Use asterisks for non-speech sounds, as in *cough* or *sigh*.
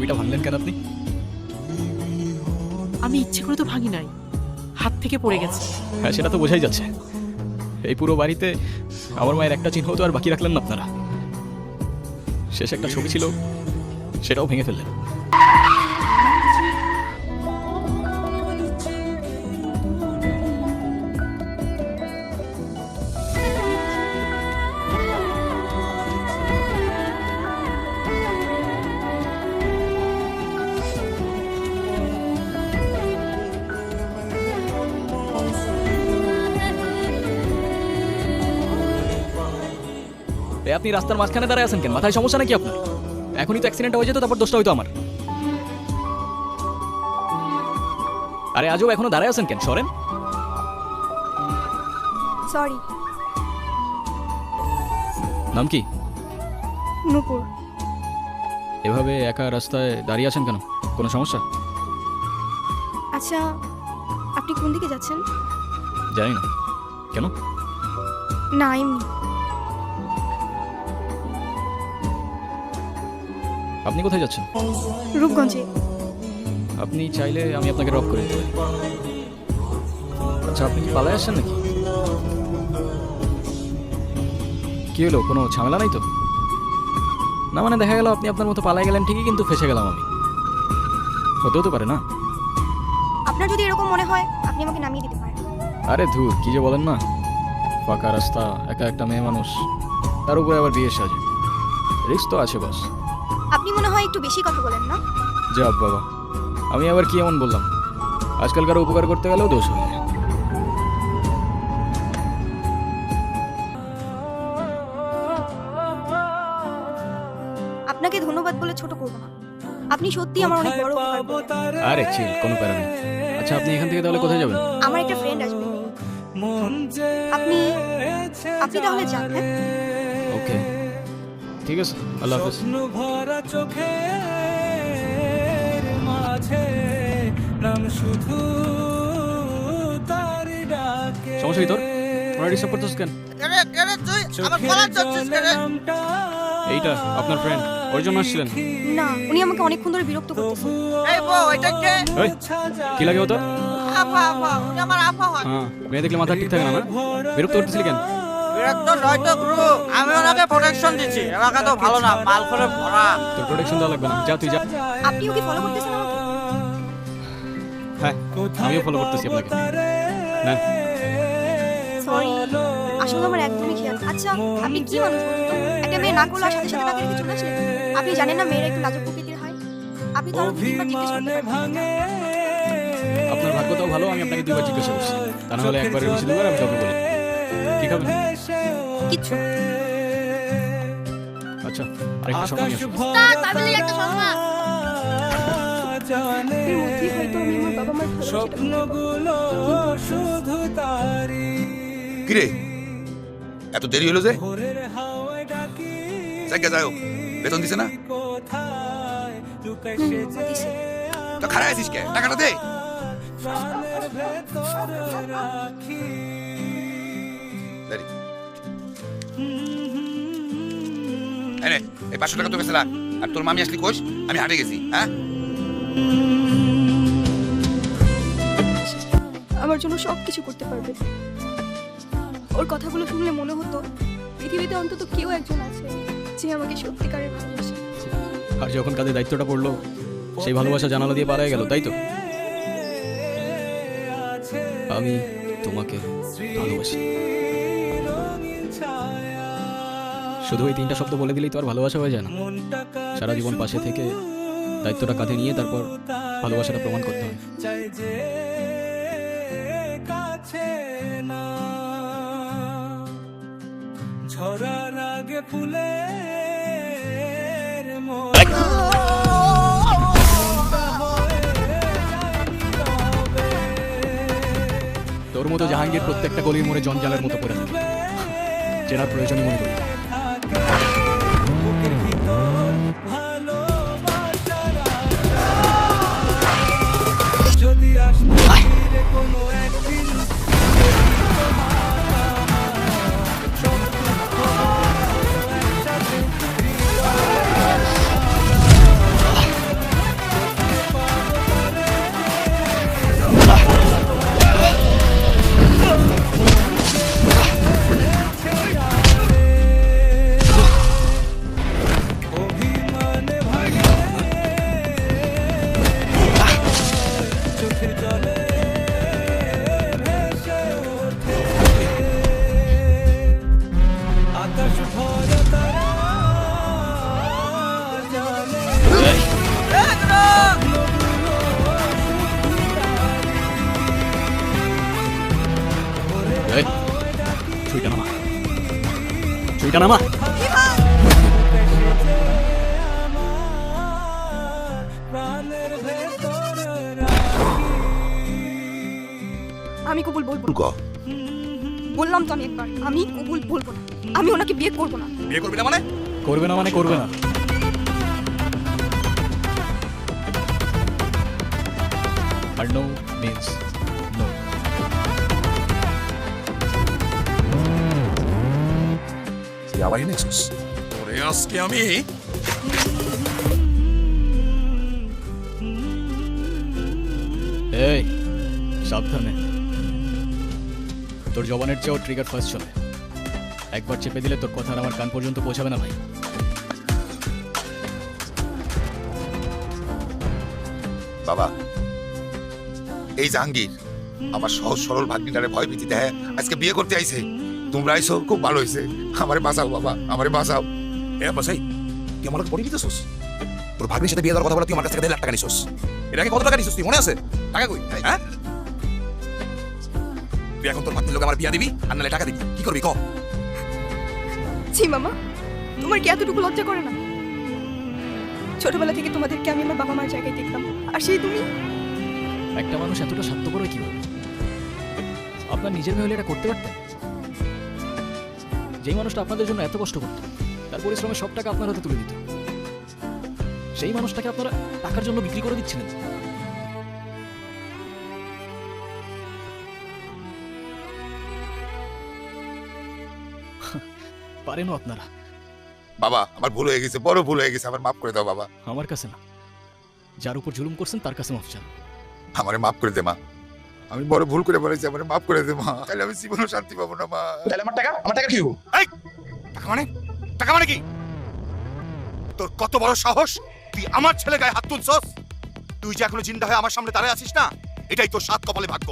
ছবিটা ভাঙলেন কেন আপনি? আমি ইচ্ছে করে তো ভাঙি নাই। হাত থেকে পড়ে গেছে। হ্যাঁ সেটা তো বোঝাই যাচ্ছে। এই পুরো বাড়িতে আমার মায়ের একটা চিহ্ন তো আর বাকি রাখলেন না আপনারা। শেষ একটা ছবি ছিল সেটাও ভেঙে ফেললেন। আপনি রাস্তার মাঝখানে দাঁড়ায় আছেন কেন? মাথায় সমস্যা নাকি আপনার? এখনই তো অ্যাক্সিডেন্ট হয়ে যেত তারপর দোষটা হইতো আমার। আরে আজও এখনও দাঁড়ায় আছেন কেন সরেন। সরি নাম কি? নূপুর। এভাবে একা রাস্তায় দাঁড়িয়ে আছেন কেন? কোনো সমস্যা? আচ্ছা আপনি কোন দিকে যাচ্ছেন? জানি না। কেন? না এমনি। আপনি কোথায় যাচ্ছেন? রূপগঞ্জে। আপনি চাইলে আমি আপনাকে ড্রপ করে দিতে পারি। আচ্ছা আপনি কি পালায় আসছেন নাকি? কি হলো কোনো ঝামেলা নাই তো? না মানে দেখা গেল আপনি আপনার মতো পালায় গেলেন ঠিকই কিন্তু ফেসে গেলাম আমি। হতেও তো পারে না। আপনার যদি এরকম মনে হয় আপনি আমাকে নামিয়ে দিতে পারেন। আরে ধুর কি যে বলেন না। ফাঁকা রাস্তা একা একটা মেয়ে মানুষ তার উপরে আবার বিয়ে সাজে। রিস্ক তো আছে বাস আপনি মনে হয় একটু বেশি কথা বলেন না? যাব বাবা আমি আবার কি এমন বললাম? আজকালকার উপকার করতে গেলেও দোষ হয়ে। যায় আপনাকে ধন্যবাদ বলে ছোট করব না। আপনি সত্যি আমার অনেক বড় উপকার করলেন। আরে চিল কোনো প্যারা নেই। আচ্ছা আপনি এখান থেকে তাহলে কোথায় যাবেন? আমার একটা ফ্রেন্ড আসবে। আপনি আপনি তাহলে যান হ্যাঁ? ওকে ঠিক আছে? আল্লাহ হাফেজ। ভরা চোখের মাঝে নাম শুধু তার ডাকে। সমস্যা কি তোর? ওরা ডিস্টার্ব করতেছ কেন? এইটা আপনার ফ্রেন্ড ওর জন্য আসছিলেন? না উনি আমাকে অনেকক্ষণ ধরে বিরক্ত করতেছেন ওই কি? লাগে ও তো আপা আপা উনি আমার আপা হয়। হ্যাঁ মেয়ে দেখলে মাথা ঠিক থাকে না না? বিরক্ত করতেছিলি কেন? বিরক্ত নয় তো গুরু আমি ওনাকে প্রোটেকশন দিচ্ছি। এলাকা তো ভালো না মাল করে ভরা। তোর প্রোটেকশন দেওয়া লাগবে না যা তুই যা। আপনিও কি ফলো করতেছেন আমাকে? হ্যাঁ আমিও ফলো করতেছি আপনাকে। না সরি আসলে আমার একদমই খেয়াল আচ্ছা আপনি কি মানুষ বলুন তো? একটা মেয়ে না করলে আর সাথে সাথে তাকে রেখে চলে আসলেন আপনি জানেন না মেয়েরা একটু নাজুক প্রকৃতির হয়? আপনি জিজ্ঞেস করতে আপনার ভাগ্যটাও ভালো আমি আপনাকে দুবার জিজ্ঞাসা করছি। তা না হলে একবারের বেশি দুবার আমি কাউকে বলি কি খাবেন কিচ্ছু আচ্ছা আরেকটা সময় নিয়ে আসুন। মার ভালোবাসাটা স্বপ্নগুলো শুধু তারি কিরে? এত দেরি হলো যে? ভোরের হাওয়ায় ডাকি। জায়গা যাও বেতন দিছে না? তো খারাপ আছিস কে টাকাটা দে। রাখি। দেরি। এই নে, এই পাঁচশো টাকা তো বেঁচে রাখ আর তোর মামি আসলি কোষ আমি হাটে গেছি হ্যাঁ? আমার জন্য সব কিছু করতে পারবে। ওর কথাগুলো শুনলে মনে হতো পৃথিবীতে অন্তত কেউ একজন আছে যে আমাকে সত্যিকারের ভালোবাসে। আর যখন কাজে দায়িত্বটা পড়ল সেই ভালোবাসা জানালা দিয়ে পালায় গেল তাই তো? আমি তোমাকে ভালোবাসি। শুধু ওই তিনটা শব্দ বলে দিলেই তো আর ভালোবাসা হয়ে যায় না। সারা জীবন পাশে থেকে দায়িত্বটা কাঁধে নিয়ে তারপর ভালোবাসাটা প্রমাণ করতে হয়। কাছে না। ঝরার আগে ফুলের মন। তোর মতো জাহাঙ্গীর প্রত্যেকটা গলির মোড়ে জঞ্জালের মতো পড়ে থাকে। চেনার প্রয়োজনই মনে করি। ছুরিটা নামা প্রাণের আমি কবুল বলব না। ক বললাম তো আমি একবার আমি কবুল বলব না। আমি ওনাকে বিয়ে করব না। বিয়ে করবি না মানে? করবে না মানে করবে না। আর নো মিন্স তুই আবার এনেছিস? ওরে আজকে আমি? এই সাবধানে। তোর জবানের চেয়েও ট্রিগার ফার্স্ট চলে একবার চেপে দিলে তোর কথা আমার কান পর্যন্ত পৌঁছাবে না ভাই। বাবা এই জাহাঙ্গীর আমার সহজ সরল ভাগ্নিটারে ভয় ভীতি দেয় আজকে বিয়ে করতে আইছে। তোমরা আইছো খুব ভালো হয়েছে আমারে বাঁচাও বাবা আমারে বাঁচাও। এ বাসাই তুই আমার পড়ে দিতেছিস তোর ভাগ্নির সাথে বিয়ে দেওয়ার কথা বলে তুই আমার কাছ থেকে দেড় লাখ টাকা নিছিস। এর আগে কত টাকা নিছিস তুই মনে আছে? টাকা কই? হ্যাঁ? তুই এখন তোর ভাগ্নির লোক আমার বিয়া দিবি আর নাহলে টাকা দিবি। কি করবি ক? ছি মামা তোমার কি এতটুকু লজ্জা করে না? ছোটবেলা থেকে তোমাদেরকে আমি আমার বাবা মার জায়গায় দেখতাম। আর সেই তুমি? একটা মানুষ এতটা স্বার্থপর কীভাবে? আপনার নিজের মেয়ে হলে এটা করতে পারতেন? যেই মানুষটা আপনাদের জন্য এত কষ্ট করত তার পরিশ্রমের সব টাকা আপনার হাতে তুলে দিত। সেই মানুষটাকে আপনারা টাকার জন্য বিক্রি করে দিচ্ছিলেন। *laughs* পারেনও আপনারা। বাবা আমার ভুল হয়ে গেছে বড় ভুল হয়ে গেছে আমার মাফ করে দাও বাবা। আমার কাছে না। যার উপর জুলুম করছেন তার কাছে মাফ চান। আমারে মাফ করে দে মা। আমি বড় ভুল করে বলেছি আমার মাফ করে দে মা। তাহলে আমি জীবনও শান্তি পাবো না মা। তাহলে আমার টাকা আমার টাকা কি হব এই টাকা মানে? টাকা মানে কি? তোর কত বড় সাহস? তুই আমার ছেলে গায়ে হাত তুলছস? তুই যে এখনও জিন্দা হয়ে আমার সামনে দাঁড়ায় আছিস না এটাই তোর সাত কপালে ভাগ্য।